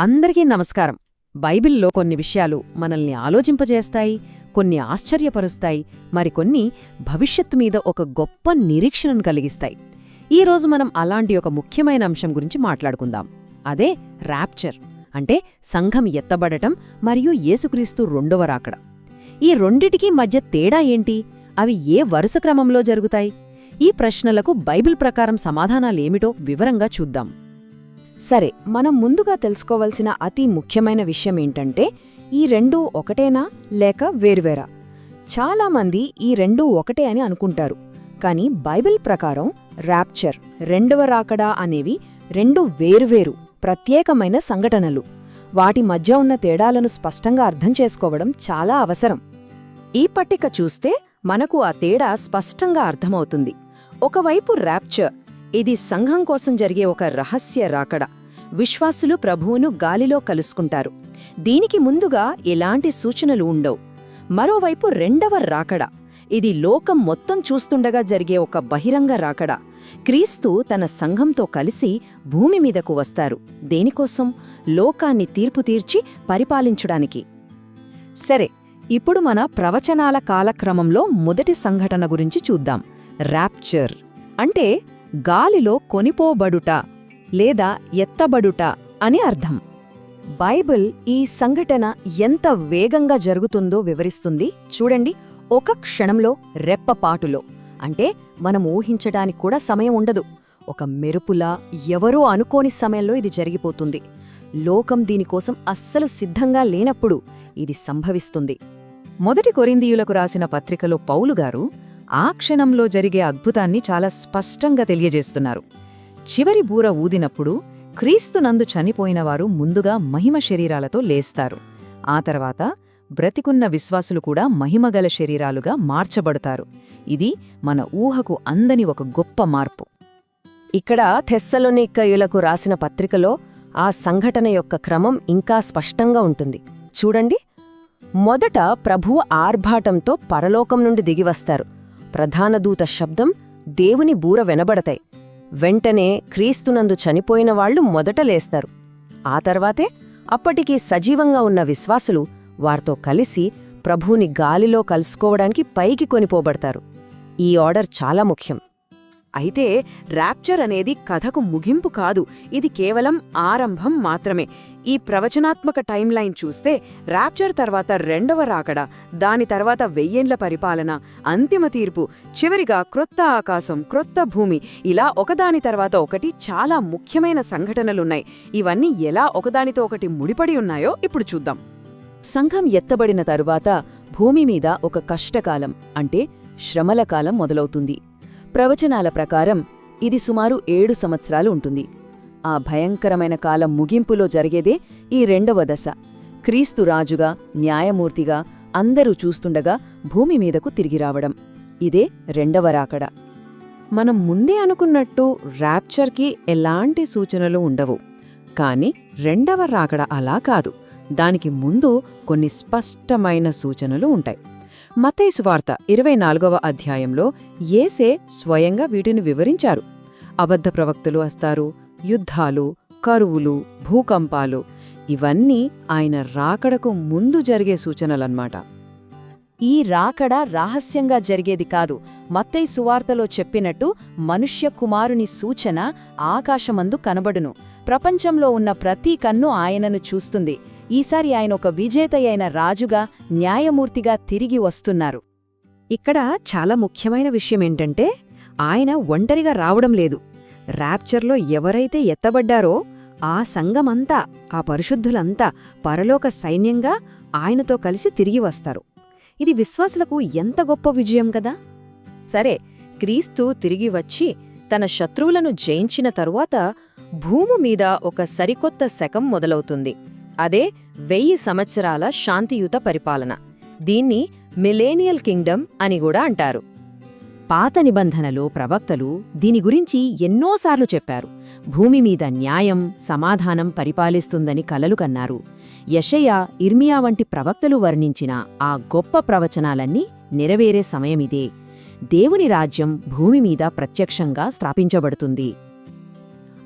అందరికీ నమస్కారం. బైబిల్లో కొన్ని విషయాలు మనల్ని ఆలోచింపజేస్తాయి కొన్ని ఆశ్చర్యపరుస్తాయి మరికొన్ని భవిష్యత్తు మీద ఒక గొప్ప నిరీక్షణను కలిగిస్తాయి. ఈరోజు మనం అలాంటి ఒక ముఖ్యమైన అంశం గురించి మాట్లాడుకుందాం. అదే ర్యాప్చర్ అంటే సంఘం ఎత్తబడటం మరియు యేసుక్రీస్తు రెండవ రాకడ. ఈ రెండిటికీ మధ్య తేడా ఏంటి? అవి ఏ వరుస క్రమంలో జరుగుతాయి? ఈ ప్రశ్నలకు బైబిల్ ప్రకారం సమాధానాలేమిటో వివరంగా చూద్దాం. సరే మనం ముందుగా తెలుసుకోవలసిన అతి ముఖ్యమైన విషయం ఏంటంటే ఈ రెండూ ఒకటేనా లేక వేర్వేరా? చాలామంది ఈ రెండూ ఒకటే అని అనుకుంటారు. కానీ బైబిల్ ప్రకారం ర్యాప్చర్ రెండవ రాకడా అనేవి రెండు వేరువేరు ప్రత్యేకమైన సంఘటనలు. వాటి మధ్య ఉన్న తేడాలను స్పష్టంగా అర్థం చేసుకోవడం చాలా అవసరం. ఈ పట్టిక చూస్తే మనకు ఆ తేడా స్పష్టంగా అర్థమవుతుంది. ఒకవైపు ర్యాప్చర్ ఇది సంఘం కోసం జరిగే ఒక రహస్య రాకడ. విశ్వాసులు ప్రభువును గాలిలో కలుసుకుంటారు. దీనికి ముందుగా ఎలాంటి సూచనలు ఉండవు. మరోవైపు రెండవ రాకడ. ఇది లోకం మొత్తం చూస్తుండగా జరిగే ఒక బహిరంగ రాకడ. క్రీస్తు తన సంఘంతో కలిసి భూమి మీదకు వస్తారు. దేనికోసం? లోకాన్ని తీర్పు తీర్చి పరిపాలించడానికి. సరే ఇప్పుడు మన ప్రవచనాల కాలక్రమంలో మొదటి సంఘటన గురించి చూద్దాం. ర్యాప్చర్ అంటే గాలిలో కొనిపోబడుట. లేదా ఎత్తబడుట అని అర్థం. బైబిల్ ఈ సంఘటన ఎంత వేగంగా జరుగుతుందో వివరిస్తుంది. చూడండి ఒక క్షణంలో రెప్పపాటులో అంటే మనం ఊహించడానికి కూడా సమయం ఉండదు. ఒక మెరుపులా ఎవరో అనుకోని సమయంలో ఇది జరిగిపోతుంది. లోకం దీనికోసం అస్సలు సిద్ధంగా లేనప్పుడు ఇది సంభవిస్తుంది. మొదటి కొరిందీయులకు రాసిన పత్రికలో పౌలుగారు ఆ క్షణంలో జరిగే అద్భుతాన్ని చాలా స్పష్టంగా తెలియజేస్తున్నారు. చివరి బూర ఊదినప్పుడు క్రీస్తునందు చనిపోయినవారు ముందుగా మహిమ శరీరాలతో లేస్తారు. ఆ తర్వాత బ్రతికున్న విశ్వాసులు కూడా మహిమగల శరీరాలుగా మార్చబడతారు. ఇది మన ఊహకు అందని ఒక గొప్ప మార్పు. ఇక్కడ థెస్సలోనిక్కయులకు రాసిన పత్రికలో ఆ సంఘటన యొక్క క్రమం ఇంకా స్పష్టంగా ఉంటుంది. చూడండి. మొదట ప్రభువు ఆర్భాటంతో పరలోకం నుండి దిగివస్తారు ప్రధాన దూత శబ్దం దేవుని బూర వెనబడతాయి. వెంటనే క్రీస్తునందు చనిపోయిన వాళ్ళు మొదట లేస్తారు. ఆ తర్వాతే అప్పటికీ సజీవంగా ఉన్న విశ్వాసులు వారితో కలిసి ప్రభువుని గాలిలో కలుసుకోవడానికి పైకి కొనిపోబడతారు. ఈ ఆర్డర్ చాలా ముఖ్యం. అయితే ర్యాప్చర్ అనేది కథకు ముగింపు కాదు ఇది కేవలం ఆరంభం మాత్రమే. ఈ ప్రవచనాత్మక టైంలైన్ చూస్తే ర్యాప్చర్ తర్వాత రెండవ రాకడ దాని తర్వాత వెయ్యేండ్ల పరిపాలన అంతిమ తీర్పు చివరిగా క్రొత్త ఆకాశం క్రొత్త భూమి ఇలా ఒకదాని తర్వాత ఒకటి చాలా ముఖ్యమైన సంఘటనలున్నాయి. ఇవన్నీ ఎలా ఒకదానితో ఒకటి ముడిపడి ఉన్నాయో ఇప్పుడు చూద్దాం. సంఘం ఎత్తబడిన తరువాత భూమి మీద ఒక కష్టకాలం అంటే శ్రమల కాలం మొదలవుతుంది. ప్రవచనాల ప్రకారం ఇది సుమారు ఏడు సంవత్సరాలు ఉంటుంది. ఆ భయంకరమైన కాలం ముగింపులో జరిగేదే ఈ రెండవ దశ. క్రీస్తు రాజుగా న్యాయమూర్తిగా అందరూ చూస్తుండగా భూమి మీదకు తిరిగి రావడం. ఇదే రెండవ రాకడ. మనం ముందే అనుకున్నట్టు ర్యాప్చర్కి ఎలాంటి సూచనలు ఉండవు. కాని రెండవ రాకడ అలా కాదు. దానికి ముందు కొన్ని స్పష్టమైన సూచనలు ఉంటాయి. మతేసువార్త ఇరవై నాలుగవ అధ్యాయంలో ఏసే స్వయంగా వీటిని వివరించారు. అబద్ధ ప్రవక్తలు వస్తారు యుద్ధాలు కరువులు భూకంపాలు ఇవన్నీ ఆయన రాకడకు ముందు జరిగే సూచనలన్మాట ఈ రాకడ రహస్యంగా జరిగేది కాదు మత్తై సువార్తలో చెప్పినట్టు మనుష్య కుమారుని సూచన ఆకాశమందు కనబడును. ప్రపంచంలో ఉన్న ప్రతి కన్ను ఆయనను చూస్తుంది. ఈసారి ఆయన ఒక విజేతయైన రాజుగా న్యాయమూర్తిగా తిరిగి వస్తున్నారు. ఇక్కడ చాలా ముఖ్యమైన విషయమేంటంటే ఆయన ఒంటరిగా రావడం లేదు. ర్యాప్చర్లో ఎవరైతే ఎత్తబడ్డారో ఆ సంఘమంతా ఆ పరిశుద్ధులంతా పరలోక సైన్యంగా ఆయనతో కలిసి తిరిగి వస్తారు. ఇది విశ్వాసులకు ఎంత గొప్ప విజయం కదా! సరే క్రీస్తు తిరిగి వచ్చి తన శత్రువులను జయించిన తరువాత భూమి మీద ఒక సరికొత్త శకం మొదలవుతుంది. అదే వెయ్యి సంవత్సరాల శాంతియుత పరిపాలన. దీన్ని మిలేనియల్ కింగ్డమ్ అని కూడా అంటారు. పాత నిబంధనలో ప్రవక్తలు దీని గురించి ఎన్నోసార్లు చెప్పారు. భూమి మీద న్యాయం సమాధానం పరిపాలిస్తుందని కలలు కన్నారు. యషయ ఇర్మియా వంటి ప్రవక్తలు వర్ణించిన ఆ గొప్ప ప్రవచనాలన్నీ నెరవేరే సమయమిదే. దేవుని రాజ్యం భూమి మీద ప్రత్యక్షంగా స్థాపించబడుతుంది.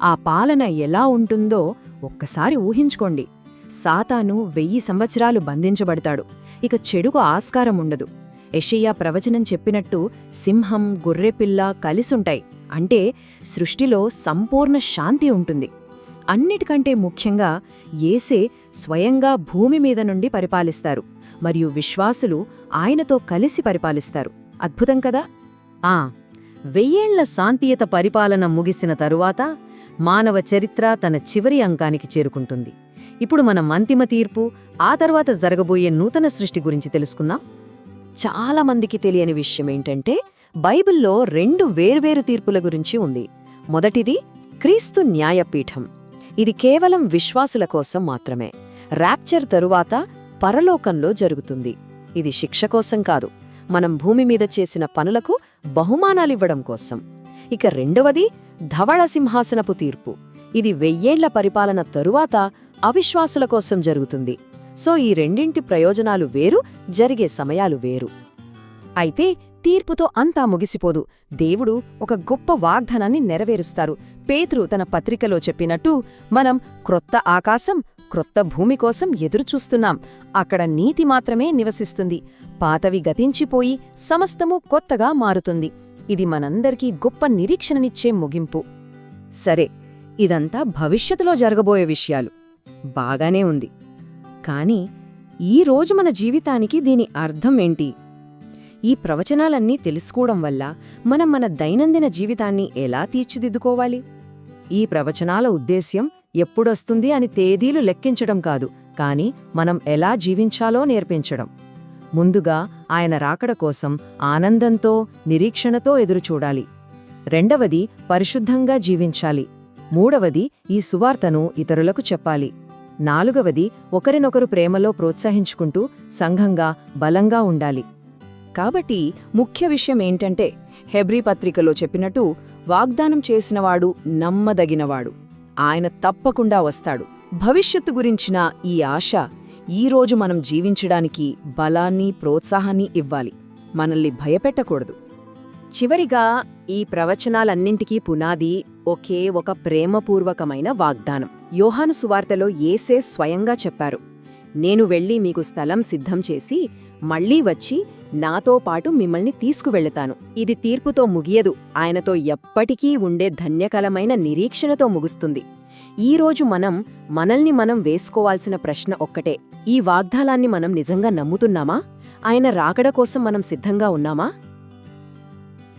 ఆ పాలన ఎలా ఉంటుందో ఒక్కసారి ఊహించుకోండి. సాతాను వెయ్యి సంవత్సరాలు బంధించబడతాడు. ఇక చెడుకు ఆస్కారం ఉండదు. ఎషయ్యా ప్రవచనం చెప్పినట్టు సింహం గొర్రెపిల్ల కలిసుంటాయి. అంటే సృష్టిలో సంపూర్ణ శాంతి ఉంటుంది. అన్నిటికంటే ముఖ్యంగా ఏసే స్వయంగా భూమి మీద నుండి పరిపాలిస్తారు. మరియు విశ్వాసులు ఆయనతో కలిసి పరిపాలిస్తారు. అద్భుతం కదా? ఆ! వెయ్యేళ్ళ శాంతియుత పరిపాలన ముగిసిన తరువాత మానవ చరిత్ర తన చివరి అంకానికి చేరుకుంటుంది. ఇప్పుడు మనం అంతిమ తీర్పు ఆ తర్వాత జరగబోయే నూతన సృష్టి గురించి తెలుసుకుందాం. చాలా మందికి తెలియని విషయం ఏంటంటే బైబిల్లో రెండు వేర్వేరు తీర్పుల గురించి ఉంది. మొదటిది క్రీస్తు న్యాయపీఠం. ఇది కేవలం విశ్వాసుల కోసం మాత్రమే. ర్యాప్చర్ తరువాత పరలోకంలో జరుగుతుంది. ఇది శిక్ష కోసం కాదు మనం భూమి మీద చేసిన పనులకు బహుమానాలివ్వడం కోసం. ఇక రెండవది ధవళ సింహాసనపు తీర్పు. ఇది వెయ్యేళ్ళ పరిపాలన తరువాత అవిశ్వాసుల కోసం జరుగుతుంది. సో ఈ రెండింటి ప్రయోజనాలు వేరు జరిగే సమయాలు వేరు. అయితే తీర్పుతో అంతా ముగిసిపోదు. దేవుడు ఒక గొప్ప వాగ్దానాన్ని నెరవేరుస్తారు. పేతురు తన పత్రికలో చెప్పినట్టు మనం క్రొత్త ఆకాశం క్రొత్త భూమి కోసం ఎదురుచూస్తున్నాం. అక్కడ నీతి మాత్రమే నివసిస్తుంది. పాతవి గతించిపోయి సమస్తము కొత్తగా మారుతుంది. ఇది మనందరికీ గొప్ప నిరీక్షణనిచ్చే ముగింపు. సరే ఇదంతా భవిష్యత్తులో జరగబోయే విషయాలు. బాగానే ఉంది. కానీ ఈ రోజు మన జీవితానికి దీని అర్థం ఏంటి? ఈ ప్రవచనాలన్నీ తెలుసుకోవడం వల్ల మనం మన దైనందిన జీవితాన్ని ఎలా తీర్చిదిద్దుకోవాలి? ఈ ప్రవచనాల ఉద్దేశ్యం ఎప్పుడొస్తుంది అని తేదీలు లెక్కించడం కాదు కాని మనం ఎలా జీవించాలో నేర్పించడం. ముందుగా ఆయన రాకడ కోసం ఆనందంతో నిరీక్షణతో ఎదురుచూడాలి. రెండవది పరిశుద్ధంగా జీవించాలి. మూడవది ఈ సువార్తను ఇతరులకు చెప్పాలి. నాలుగవది ఒకరినొకరు ప్రేమలో ప్రోత్సహించుకుంటూ సంఘంగా బలంగా ఉండాలి. కాబట్టి ముఖ్య విషయం ఏంటంటే హెబ్రీ పత్రికలో చెప్పినట్టు వాగ్దానం చేసినవాడు నమ్మదగినవాడు. ఆయన తప్పకుండా వస్తాడు. భవిష్యత్తు గురించిన ఈ ఆశ ఈరోజు మనం జీవించడానికి బలాన్ని ప్రోత్సాహాన్ని ఇవ్వాలి. మనల్ని భయపెట్టకూడదు. చివరిగా ఈ ప్రవచనాలన్నింటికీ పునాది ఒకే ఒక ప్రేమపూర్వకమైన వాగ్దానం. యోహాను సువార్తలో ఏసే స్వయంగా చెప్పారు నేను వెళ్ళి మీకు స్థలం సిద్ధం చేసి మళ్ళీ వచ్చి నాతో పాటు మిమ్మల్ని తీసుకువెళతాను. ఇది తీర్పుతో ముగియదు. ఆయనతో ఎప్పటికీ ఉండే ధన్యకలమైన నిరీక్షణతో ముగుస్తుంది. ఈరోజు మనం మనల్ని మనం వేసుకోవాల్సిన ప్రశ్న ఒక్కటే. ఈ వాగ్దానాన్ని మనం నిజంగా నమ్ముతున్నామా? ఆయన రాకడ కోసం మనం సిద్ధంగా ఉన్నామా?